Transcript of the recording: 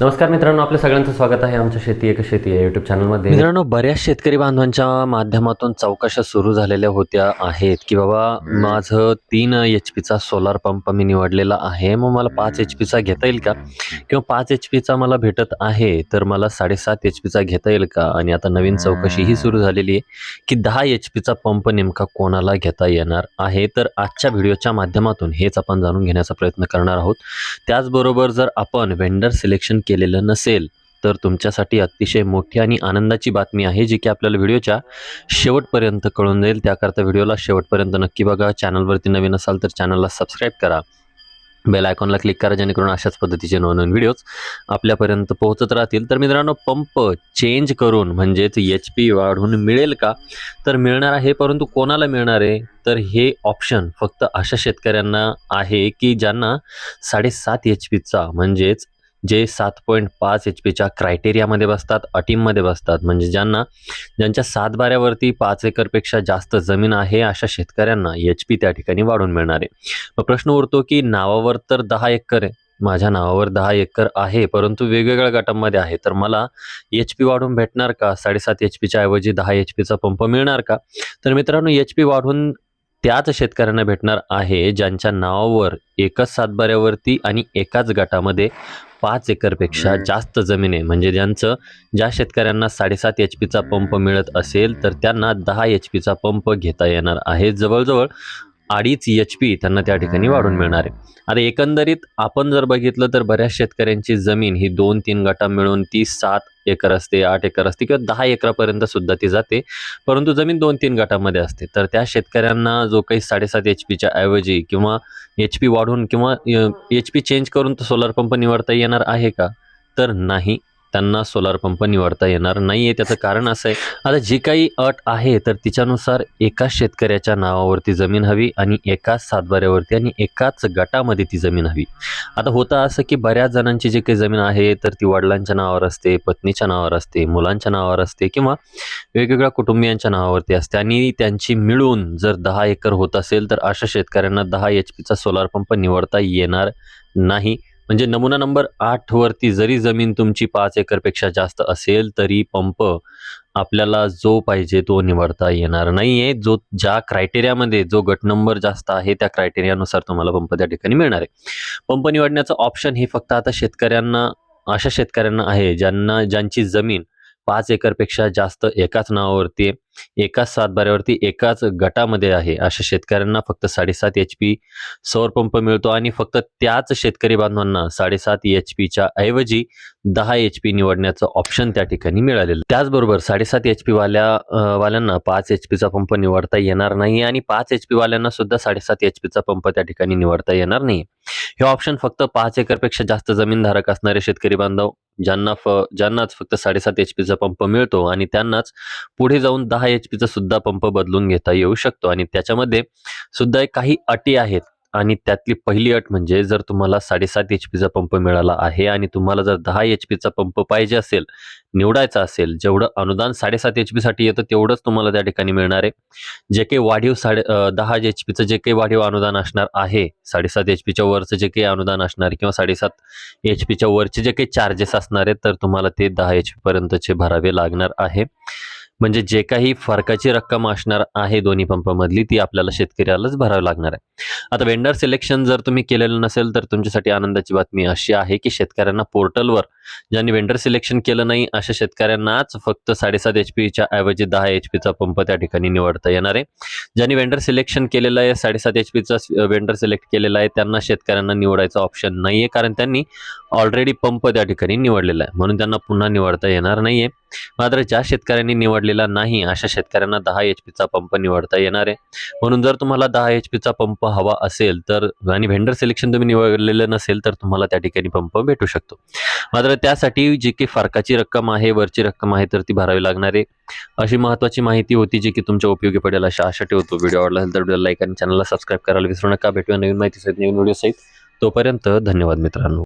नमस्कार मित्रांनो आपल्या सगळ्यांचं स्वागत आहे आमच्या शेती एक शेती या युट्यूब चॅनलमध्ये मित्रांनो बऱ्याच शेतकरी बांधवांच्या माध्यमातून चौकशा सुरू झालेल्या होत्या आहेत की बाबा माझं तीन एच पीचा सोलार पंप मी निवडलेला आहे. मग मला पाच एच पीचा घेता येईल का? किंवा पाच एच पीचा मला भेटत आहे तर मला साडेसात एच पीचा घेता येईल का? आणि आता नवीन चौकशी ही सुरू झालेली आहे की दहा एच पीचा पंप नेमका कोणाला घेता येणार आहे? तर आजच्या व्हिडिओच्या माध्यमातून हेच आपण जाणून घेण्याचा प्रयत्न करणार आहोत. त्याचबरोबर जर आपण वेंडर सिलेक्शन केलेलं नसेल तर तुमच्यासाठी अतिशय मोठी आणि आनंदाची बातमी आहे जी की आपल्याला व्हिडिओच्या शेवटपर्यंत कळून जाईल. त्याकरता व्हिडिओला शेवटपर्यंत नक्की बघा. चॅनलवरती नवीन असाल तर चॅनलला सबस्क्राईब करा. बेल आयकॉनला क्लिक करा जेणेकरून अशाच पद्धतीचे नवनवीन व्हिडिओज आपल्यापर्यंत पोहोचत राहतील. तर मित्रांनो पंप चेंज करून म्हणजेच एच पी वाढून मिळेल का? तर मिळणार आहे परंतु कोणाला मिळणार आहे? तर हे ऑप्शन फक्त अशा शेतकऱ्यांना आहे की ज्यांना साडेसात एच पीचा म्हणजेच जे सात पॉईंट पाच एच पीच्या क्रायटेरियामध्ये बसतात अटीममध्ये बसतात. म्हणजे ज्यांना ज्यांच्या सात बाऱ्यावरती पाच एकरपेक्षा जास्त जमीन आहे अशा शेतकऱ्यांना एच पी त्या ठिकाणी वाढून मिळणार आहे. मग प्रश्न उरतो की नावावर तर दहा एकर आहे. माझ्या नावावर दहा एकर आहे परंतु वेगवेगळ्या गटांमध्ये आहे. तर मला एच पी वाढून भेटणार का? साडेसात एच पीच्या ऐवजी दहा एच पीचा पंप मिळणार का? तर मित्रांनो एच पी वाढून त्याच शेतकऱ्यांना भेटणार आहे ज्यांच्या नावावर एकच सातबाऱ्यावरती आणि एकाच गटामध्ये पाच एकरपेक्षा जास्त जमीन आहे. म्हणजे ज्यांचं ज्या शेतकऱ्यांना साडेसात एच पीचा पंप मिळत असेल तर त्यांना दहा एच पीचा पंप घेता येणार आहे. जवळजवळ अडीच एच पी त्यांना त्या ठिकाणी वाढून मिळणार आहे. आता एकंदरीत आपण जर बघितलं तर बऱ्याच शेतकऱ्यांची जमीन ही दोन तीन गटा मिळून ती सात एकर असते आठ एकर असते किंवा दहा एकरापर्यंत सुद्धा ती जाते. परंतु जमीन दोन तीन गटामध्ये असते. तर त्या शेतकऱ्यांना जो काही साडेसात एच पीच्या ऐवजी किंवा एच पी वाढून किंवा एच पी चेंज करून तो सोलार पंप निवडता येणार आहे का? तर नाही. त्यांना सोलार पंप निवडता येणार नाही आहे त्याचं कारण असं आहे. आता जी काही अट आहे तर तिच्यानुसार एकाच शेतकऱ्याच्या नावावरती जमीन हवी आणि एकाच सातबाऱ्यावरती आणि एकाच गटामध्ये ती जमीन हवी. आता होतं असं की बऱ्याच जणांची जी काही जमीन आहे तर ती वडिलांच्या नावावर असते पत्नीच्या नावावर असते मुलांच्या नावावर असते किंवा वेगवेगळ्या कुटुंबियांच्या नावावरती असते. आणि त्यांची मिळून जर दहा एकर होत असेल तर अशा शेतकऱ्यांना दहा एच पीचा सोलार पंप निवडता येणार नाही. म्हणजे नमुना नंबर आठ वरती जरी जमीन तुमची पाच एकरपेक्षा जास्त असेल तरी पंप आपल्याला जो पाहिजे तो निवडता येणार नाही आहे जो ज्या क्रायटेरियामध्ये जो गट नंबर जास्त आहे त्या क्रायटेरियानुसार तुम्हाला पंप त्या ठिकाणी मिळणार आहे. पंप निवडण्याचं ऑप्शन हे फक्त आता शेतकऱ्यांना अशा शेतकऱ्यांना आहे ज्यांना ज्यांची जमीन पाच एकरपेक्षा जास्त एकाच नावावरती एकाच सातबाऱ्यावरती एकाच गटामध्ये आहे. अशा शेतकऱ्यांना फक्त साडेसात एच पी सौर पंप मिळतो आणि फक्त त्याच शेतकरी बांधवांना साडेसात एच पीच्या ऐवजी दहा एच पी निवडण्याचं ऑप्शन त्या ठिकाणी मिळालेलं. त्याचबरोबर साडेसात एच पी वाल्या वाल्यांना पाच एच पीचा पंप निवडता येणार नाही आणि पाच एच पी वाल्यांना सुद्धा साडेसात एच पीचा पंप त्या ठिकाणी निवडता येणार नाही. हे ऑप्शन फक्त पाच एकरपेक्षा जास्त जमीनधारक असणारे शेतकरी बांधव ज्यांना फ ज्यांनाच फक्त साडेसात एच पीचा पंप मिळतो आणि त्यांनाच पुढे जाऊन दहा एच पीचा सुद्धा पंप बदलून घेता येऊ शकतो. आणि त्याच्यामध्ये सुद्धा काही अटी आहेत. आणि त्यातली पहिली अट म्हणजे जर तुम्हाला साडेसात एच पीचा पंप मिळाला आहे आणि तुम्हाला जर दहा एच पीचा पंप पाहिजे असेल निवडायचा असेल जेवढं अनुदान साडेसात एच पीसाठी येतं तेवढंच तुम्हाला त्या ठिकाणी मिळणार आहे. जे काही वाढीव साडे दहा एच पीचं जे काही वाढीव अनुदान असणार आहे साडेसात एच पीच्या वरचं जे काही अनुदान असणार किंवा साडेसात एच पीच्या वरचे जे काही चार्जेस असणार आहेत तर तुम्हाला ते दहा एच पीपर्यंतचे भरावे लागणार आहे. म्हणजे जे काही फरकाची रक्कम असणार आहे दोन्ही पंपामधली ती आपल्याला शेतकऱ्यालाच भरावी लागणार आहे. आता वेंडर सिलेक्शन जर तुम्ही केलेलं नसेल तर तुमच्यासाठी आनंदाची बातमी अशी आहे की शेतकऱ्यांना पोर्टलवर ज्यांनी वेंडर सिलेक्शन केलं नाही अशा शेतकऱ्यांनाच फक्त साडेसात एच पीच्या ऐवजी दहा एच पीचा पंप त्या ठिकाणी निवडता येणार आहे. ज्यांनी वेंडर सिलेक्शन केलेलं आहे साडेसात एच पीचा वेंडर सिलेक्ट केलेला आहे त्यांना शेतकऱ्यांना निवडायचा ऑप्शन नाही आहे कारण त्यांनी ऑलरेडी पंप त्या ठिकाणी निवडलेला आहे. म्हणून त्यांना पुन्हा निवडता येणार नाही आहे मात्र ज्या शेतकऱ्यांनी निवडलेला नाही अशा शेतकऱ्यांना दहा एच पीचा पंप निवडता येणार आहे. म्हणून जर तुम्हाला दहा एच पीचा पंप हवा असेल तर आणि व्हेंडर सिलेक्शन तुम्ही निवडलेलं नसेल तर तुम्हाला त्या ठिकाणी पंप भेटू शकतो. मात्र त्यासाठी जी की फरकाची रक्कम आहे वरची रक्कम आहे तर ती भरावी लागणार आहे. अशी महत्त्वाची माहिती होती जी की तुमच्या उपयोगी पडेल अशा आशा ठेवतो. व्हिडिओ आवडला असेल तर व्हिडिओ लाईक आणि चॅनलला सबस्क्राईब करायला विसरू नका. भेटूया नवीन माहितीसहित नवीन व्हिडिओ सहित. तोपर्यंत धन्यवाद मित्रांनो.